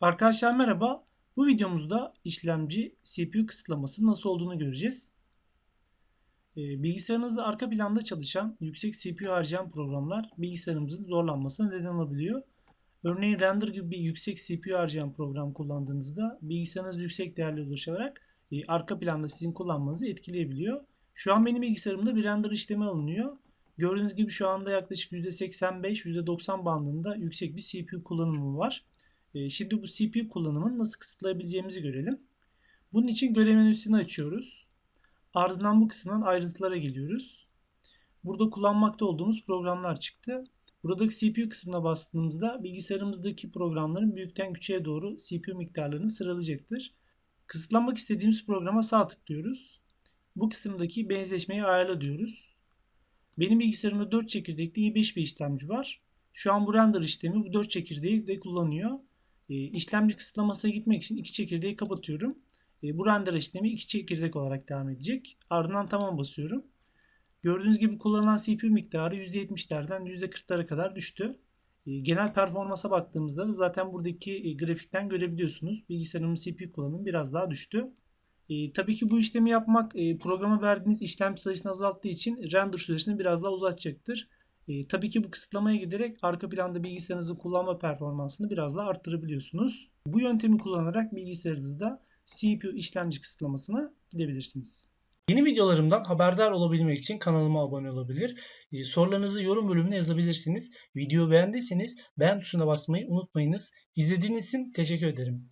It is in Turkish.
Arkadaşlar merhaba. Bu videomuzda işlemci CPU kısıtlaması nasıl olduğunu göreceğiz. Ee, Bilgisayarınızda arka planda çalışan yüksek CPU harcayan programlar bilgisayarımızın zorlanmasına neden olabiliyor. Örneğin render gibi bir yüksek CPU harcayan program kullandığınızda bilgisayarınız yüksek değerli ulaşarak e, arka planda sizin kullanmanızı etkileyebiliyor. Şu an benim bilgisayarımda bir render işlemi alınıyor. Gördüğünüz gibi şu anda yaklaşık %85-%90 bandında yüksek bir CPU kullanımı var. E, Şimdi bu CPU kullanımını nasıl kısıtlayabileceğimizi görelim. Bunun için görev menüsünü açıyoruz. Ardından bu kısımdan ayrıntılara geliyoruz. Burada kullanmakta olduğumuz programlar çıktı. Buradaki CPU kısmına bastığımızda bilgisayarımızdaki programların büyükten küçüğe doğru CPU miktarlarını sıralayacaktır. Kısıtlamak istediğimiz programa sağ tıklıyoruz. Bu kısımdaki benzeşmeyi ayarla diyoruz. Benim bilgisayarımda 4 çekirdekli i5 bir işlemci var. Şu an bu render işlemi bu 4 çekirdeği de kullanıyor. E, işlemci kısıtlamasına gitmek için iki çekirdeği kapatıyorum. E, bu render işlemi iki çekirdek olarak devam edecek. Ardından tamam basıyorum. Gördüğünüz gibi kullanılan CPU miktarı %70'lerden %40'lara kadar düştü. E, genel performansa baktığımızda da zaten buradaki e, grafikten görebiliyorsunuz. Bilgisayarımın CPU kullanımı biraz daha düştü. Tabii ki bu işlemi yapmak e, programa verdiğiniz işlem sayısını azalttığı için render süresini biraz daha uzatacaktır. E, tabii ki bu kısıtlamaya giderek arka planda bilgisayarınızın kullanma performansını biraz daha arttırabiliyorsunuz. Bu yöntemi kullanarak bilgisayarınızda CPU işlemci kısıtlamasına gidebilirsiniz. Yeni videolarımdan haberdar olabilmek için kanalıma abone olabilir. E, sorularınızı yorum bölümüne yazabilirsiniz. Videoyu beğendiyseniz beğen tuşuna basmayı unutmayınız. İzlediğiniz için teşekkür ederim.